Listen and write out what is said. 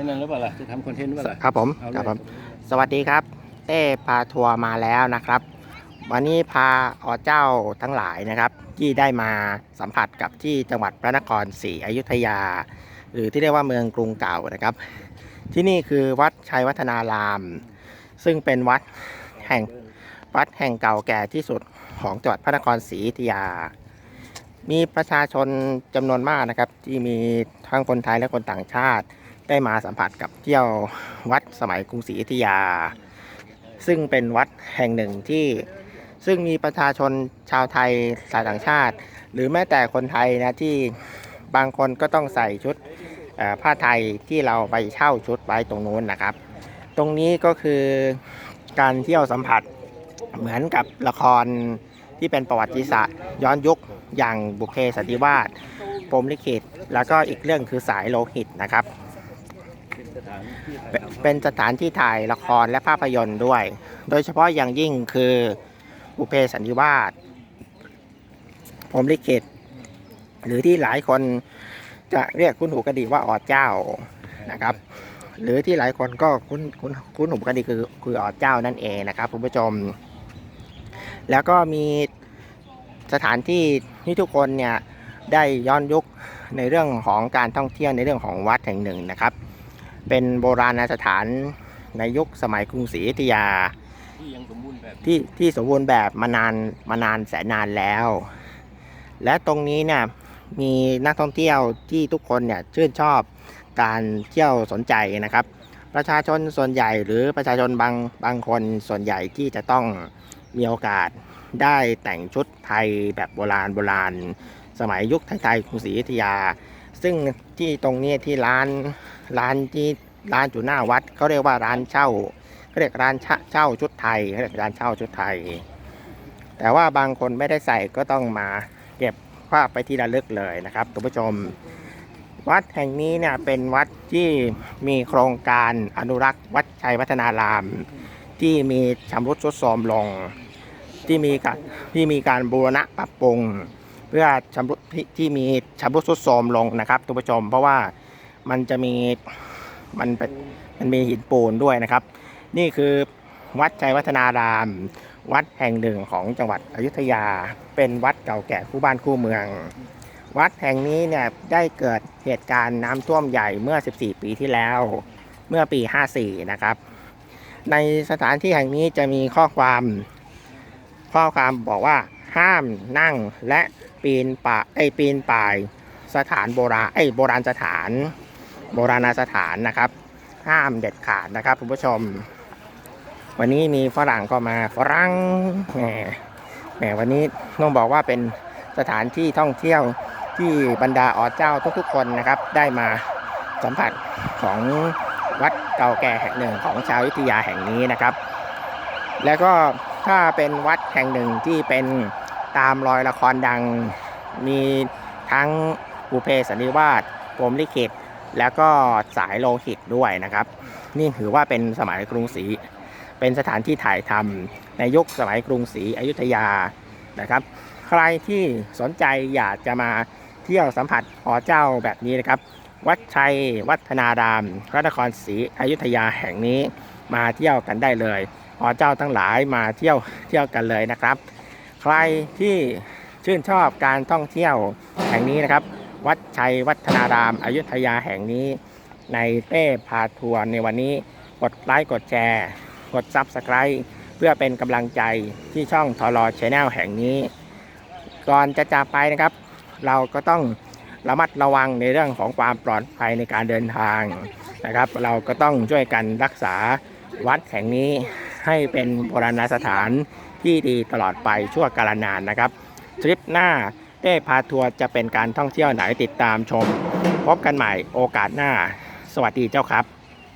ไม่นั่นหรือเปล่าล่ะจะทำคอนเทนต์หรือเปล่าล่ะครับผมเอาเลยครับผม สวัสดีครับเต้พาทัวร์มาแล้วนะครับ วันนี้พาอเจ้าทั้งหลายนะครับ ที่ได้มาสัมผัสกับที่จังหวัดพระนครศรีอยุธยา หรือที่เรียกว่าเมืองกรุงเก่านะครับ ที่นี่คือวัดชัยวัฒนาราม ซึ่งเป็นวัดแห่งวัดแห่งเก่าแก่ที่สุดของจังหวัดพระนครศรีอยุธยา มีประชาชนจำนวนมากนะครับ ที่มีทั้งคนไทยและคนต่างชาติ ได้มาสัมผัสกับเที่ยววัดสมัยกรุงศรีอยุธยา ซึ่งเป็นวัดแห่งหนึ่งที่ซึ่งมีประชาชนชาวไทยสายต่างชาติ หรือแม้แต่คนไทยนะที่บางคนก็ต้องใส่ชุดผ้าไทยที่เราไปเช่าชุดไว้ตรงนู้นนะครับ ตรงนี้ก็คือการเที่ยวสัมผัสเหมือนกับละครที่เป็นประวัติศาสตร์ ย้อนยุคอย่างบุพเพสันนิวาสปมลิขิตแล้วก็อีกเรื่องคือสายโลหิตนะครับ เป็นสถานที่ถ่ายละครและภาพยนตร์ด้วย โดยเฉพาะอย่างยิ่งคือบุเพสันนิวาสผมลิขิตหรือที่หลายคนจะเรียกคุ้นหูกันดีว่าออเจ้านะครับ หรือที่หลายคนก็คุ้นคุ้นคุ้นหูกันดีคือคือออเจ้านั่นเองนะครับคุณผู้ชม แล้วก็มีสถานที่ที่ทุกคนเนี่ยได้ย้อนยุคในเรื่องของการท่องเที่ยวในเรื่องของวัดแห่งหนึ่งนะครับ เป็นโบราณสถานในยุคสมัยกรุงศรีอยุธยา ที่ยังสมบูรณ์แบบที่ที่สมบูรณ์แบบมานานมานานแสนนานแล้ว และตรงนี้เนี่ยมีนักท่องเที่ยวที่ทุกคนเนี่ยชื่นชอบการเที่ยวสนใจนะครับ ประชาชนส่วนใหญ่หรือประชาชนบางบางคนส่วนใหญ่ที่จะต้องมีโอกาสได้แต่งชุดไทยแบบโบราณโบราณ สมัยยุคไทยๆกรุงศรีอยุธยา ซึ่งที่ตรงนี้ที่ร้าน ร้านที่ร้านอยู่หน้าวัดเขาเรียกว่าร้านเช่าเขาเรียกร้านเช่าชุดไทยเขาเรียกร้านเช่าชุดไทย แต่ว่าบางคนไม่ได้ใส่ก็ต้องมาเก็บภาพไปที่ระลึกเลยนะครับคุณผู้ชม วัดแห่งนี้เนี่ยเป็นวัดที่มีโครงการอนุรักษ์ วัดชัยวัฒนาราม ที่มีชำรุดทรุดโทรมลง ที่มีการที่มีการบูรณะปรับปรุง เพื่อชำรุดที่ที่มีชำรุดทรุดโทรมลงนะครับทุกผู้ชม เพราะว่า มันจะมีมันเป็นมันมีหินปูนด้วยนะครับ นี่คือวัดชัยวัฒนาราม วัดแห่งหนึ่งของจังหวัดอยุธยา เป็นวัดเก่าแก่คู่บ้านคู่เมือง วัดแห่งนี้เนี่ยได้เกิดเหตุการณ์น้ำท่วมใหญ่เมื่อ 14 ปีที่แล้ว เมื่อปี 54 นะครับ ในสถานที่แห่งนี้จะมีข้อความข้อความบอกว่าห้ามนั่งและปีนป่าไอยปีนป่ายสถานโบราณไอโบราณสถาน โบราณสถานนะครับ ห้ามเด็ดขาดนะครับคุณผู้ชม วันนี้มีฝรั่งก็มาฝรั่งแหมแหมวันนี้ต้องบอกว่าเป็นสถานที่ท่องเที่ยวที่บรรดาอ๋อเจ้าทุกๆคนนะครับ ได้มาสัมผัสของวัดเก่าแก่แห่งหนึ่งของชาวอยุธยาแห่งนี้นะครับ แล้วก็ถ้าเป็นวัดแห่งหนึ่งที่เป็นตามรอยละครดังมีทั้งบุเพสันนิวาสปมลิขิต แล้วก็สายโลหิตด้วยนะครับ นี่ถือว่าเป็นสมัยกรุงศรีเป็นสถานที่ถ่ายทำในยุคสมัยกรุงศรีอยุธยานะครับ ใครที่สนใจอยากจะมาเที่ยวสัมผัสหอเจ้าแบบนี้นะครับ วัดชัยวัฒนารามพระนครศรีอยุธยาแห่งนี้มาเที่ยวกันได้เลยหอเจ้าทั้งหลายมาเที่ยวเที่ยวกันเลยนะครับ ใครที่ชื่นชอบการท่องเที่ยวแห่งนี้นะครับ วัดชัยวัฒนารามอายุทยาแห่งนี้ ในเป้พาทัวร์ในวันนี้กดไลค์กดแชร์ กด Subscribe เพื่อเป็นกำลังใจที่ช่องทอรอชแนลแห่งนี้ ก่อนจะจากไปนะครับ เราก็ต้องระมัดระวังในเรื่องของความปลอดภัยในการเดินทางนะครับ เราก็ต้องช่วยกันรักษาวัดแห่งนี้ให้เป็นโบราณสถานที่ดีตลอดไปชั่วกาลนานนะครับทริปหน้า เต้พาทัวร์จะเป็นการท่องเที่ยวไหนติดตามชม พบกันใหม่โอกาสหน้า สวัสดีเจ้าครับ